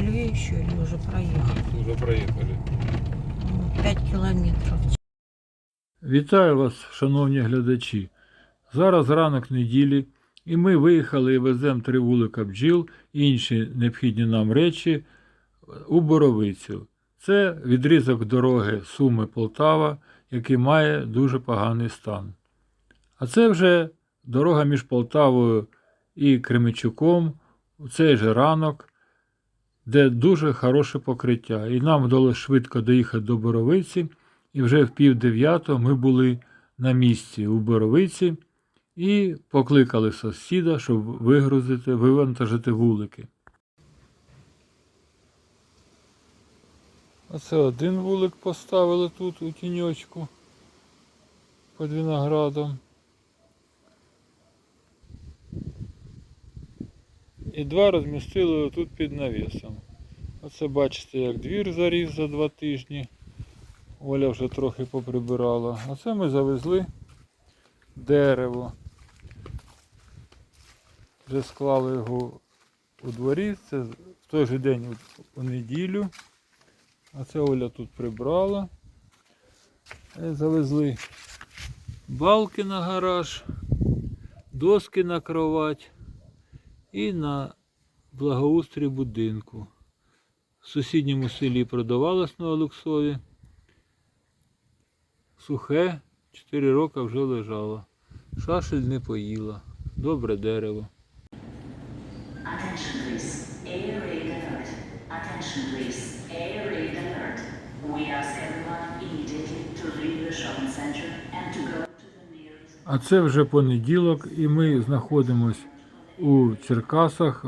в еще или уже проехали? Уже проїхали. Ну, Пять километров. Вітаю вас, шановні глядачі. Зараз ранок неділі, і ми виїхали і веземо три вулика бджіл і інші необхідні нам речі у Боровицю. Це відрізок дороги Суми Полтава, який має дуже поганий стан. А це вже дорога між Полтавою і Кременчуком у цей же ранок, де дуже хороше покриття. І нам вдалося швидко доїхати до Боровиці. І вже в пів дев'ятого ми були на місці у Боровиці і покликали сусіда, щоб вигрузити, вивантажити вулики. Оце один вулик поставили тут у тіньочку під виноградом. І два розмістили тут під навісом. Оце бачите, як двір заріс за два тижні. Оля вже трохи поприбирала. А це ми завезли дерево. Вже склали його у дворі. Це в той же день у- неділю. А це Оля тут прибрала. Е, Завезли балки на гараж, доски на кровать і на благоустрій будинку. В сусідньому селі продавалось на Олексові сухе, 4 роки вже лежало. Шашель не поїла. Добре дерево. А це вже понеділок, і ми знаходимось у Черкасах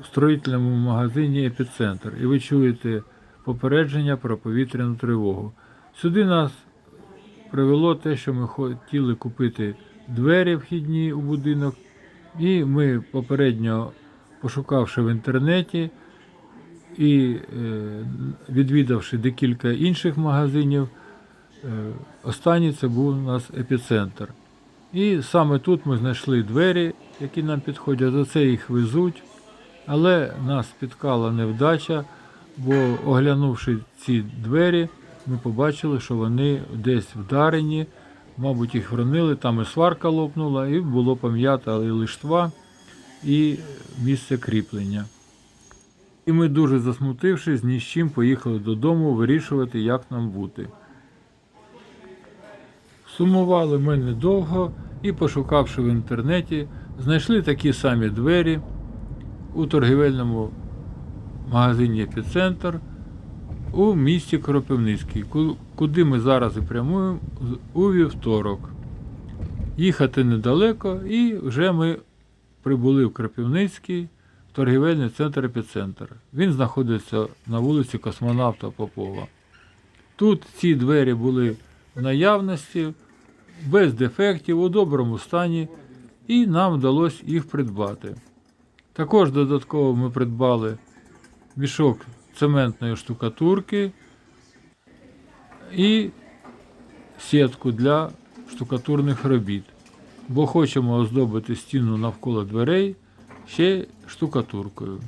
у строїтельному магазині Епіцентр. І ви чуєте попередження про повітряну тривогу. Сюди нас привело те, що ми хотіли купити двері вхідні у будинок. І ми попередньо, пошукавши в інтернеті і е, відвідавши декілька інших магазинів, е, останній це був у нас епіцентр. І саме тут ми знайшли двері, які нам підходять, за це їх везуть. Але нас спіткала невдача, бо оглянувши ці двері, ми побачили, що вони десь вдарені, мабуть, їх вронили, там і сварка лопнула, і було пом'ята і лиштва, і місце кріплення. І ми дуже засмутившись, ні з чим поїхали додому вирішувати, як нам бути. Сумували ми недовго і, пошукавши в інтернеті, знайшли такі самі двері у торгівельному магазині Епіцентр у місті Кропивницький, куди ми зараз і прямуємо у вівторок. Їхати недалеко, і вже ми прибули в Кропивницький в торгівельний центр Епіцентр. Він знаходиться на вулиці Космонавта Попова. Тут ці двері були в наявності, без дефектів, у доброму стані, і нам вдалося їх придбати. Також додатково ми придбали мішок цементної штукатурки і сітку для штукатурних робіт, бо хочемо оздобити стіну навколо дверей ще штукатуркою.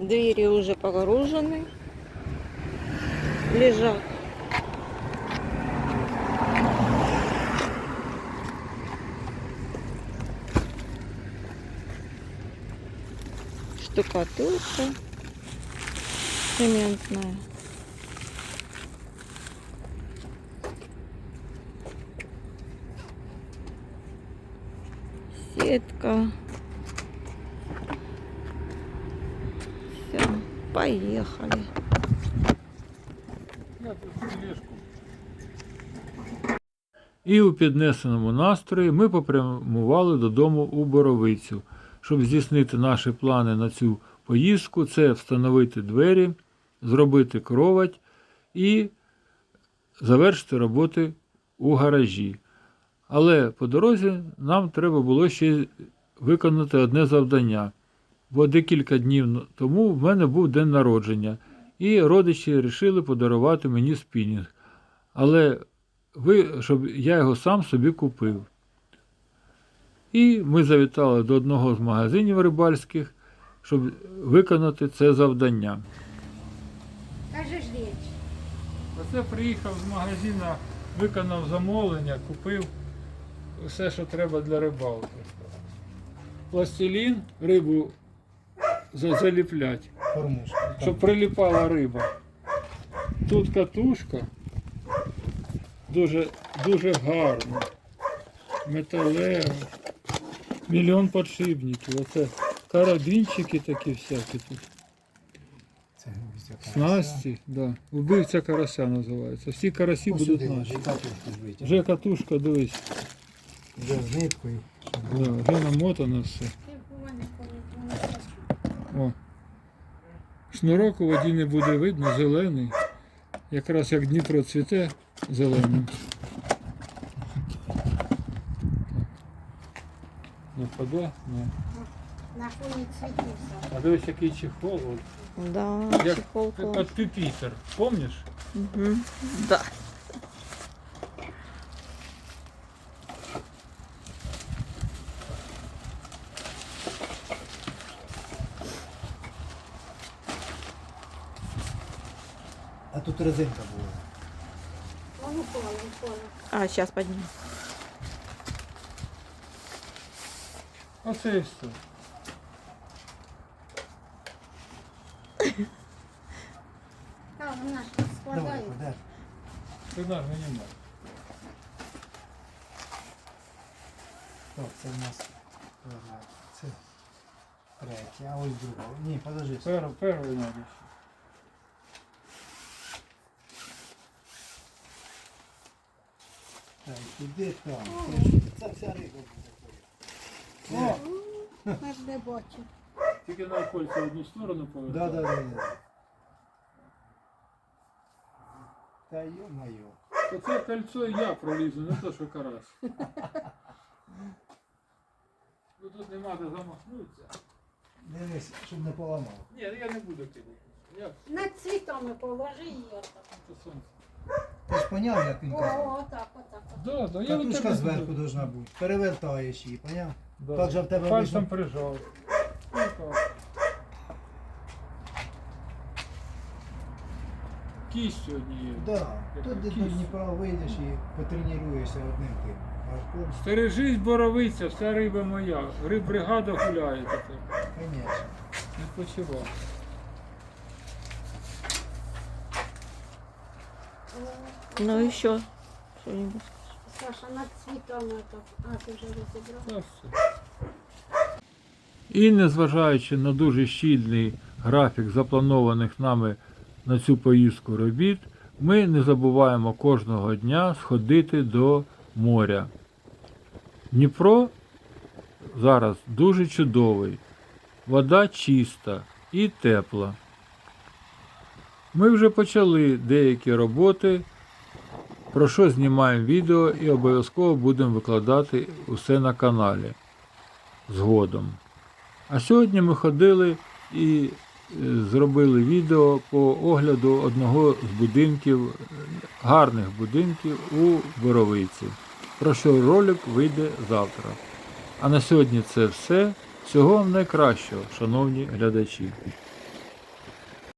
Двери уже погружены. Лежат. Штукатурка цементная. Сетка. Поехали. І у піднесеному настрої ми попрямували додому у Боровицю, щоб здійснити наші плани на цю поїздку. Це встановити двері зробити кровать і завершити роботи у гаражі. Але по дорозі нам треба було ще виконати одне завдання. Бо декілька днів тому в мене був день народження, і родичі вирішили подарувати мені спінінг. Але ви, щоб я його сам собі купив. І ми завітали до одного з магазинів рибальських, щоб виконати це завдання. Кажеш річ. Оце приїхав з магазину, виконав замовлення, купив все, що треба для рибалки. Пластилін, рибу за- заліплять, Кормушку. щоб приліпала риба. Тут катушка дуже, дуже гарна, металева, мільйон подшипників. Оце карабінчики такі всякі тут. Снасті, да. Вбивця карася називається. Всі карасі Ось будуть сюди, наші. і катушку. Вже катушка, дивись, Вже з ниткою. да, вже намотано все. О. Шнурок у воді не буде видно, зелений. Якраз як Дніпро цвіте зеленим. Не впаде? Ні. на фоні цвітуся. А дивись, який чехол. от. Да, Як чехол. Як ти Пітер, помніш? Мгм. Да. А тут резинка була. Воно поле, поле. А, сейчас подниму. Оце і все. А, вона ж Давай, складає. подер. Ти наш мені можеш. Так, це в нас ага, це третя, а ось друга. Ні, подожди. Перший, перший надо ще. Іди там. Це вся риба буде. О, Аж не бачу. тільки на кольця в одну сторону повертай. Да, да, да, да. Та йо-моє. То це кольцо і я пролізу, не то, що карась. Ну тут нема де замахнутися. Дивись, щоб не поламав. Ні, я не буду кидати. Я Над цвітами положи її це сонце. Ти поняв, як він О, отак, отак. Да, да, я Катушка так зверху буду. должна бути. Перевертаєш її, поняв? Да. Так же в тебе Пальцем вийшло. прижав. Ну, так. Кістю однією. Да. Тут де до Дніпра вийдеш і потренуєшся одним тим. Стережись, боровиця, вся риба моя. Риб бригада гуляє тепер. звісно. Відпочивав. Ну еще что-нибудь. Саша, над цвітами отак. А, ти вже розібрав? І незважаючи на дуже щільний графік запланованих нами на цю поїздку робіт, ми не забуваємо кожного дня сходити до моря. Дніпро зараз дуже чудовий, вода чиста і тепла. Ми вже почали деякі роботи, про що знімаємо відео і обов'язково будемо викладати усе на каналі згодом. А сьогодні ми ходили і е, зробили відео по огляду одного з будинків, гарних будинків у Боровиці, про що ролик вийде завтра. А на сьогодні це все. Всього вам найкращого, шановні глядачі.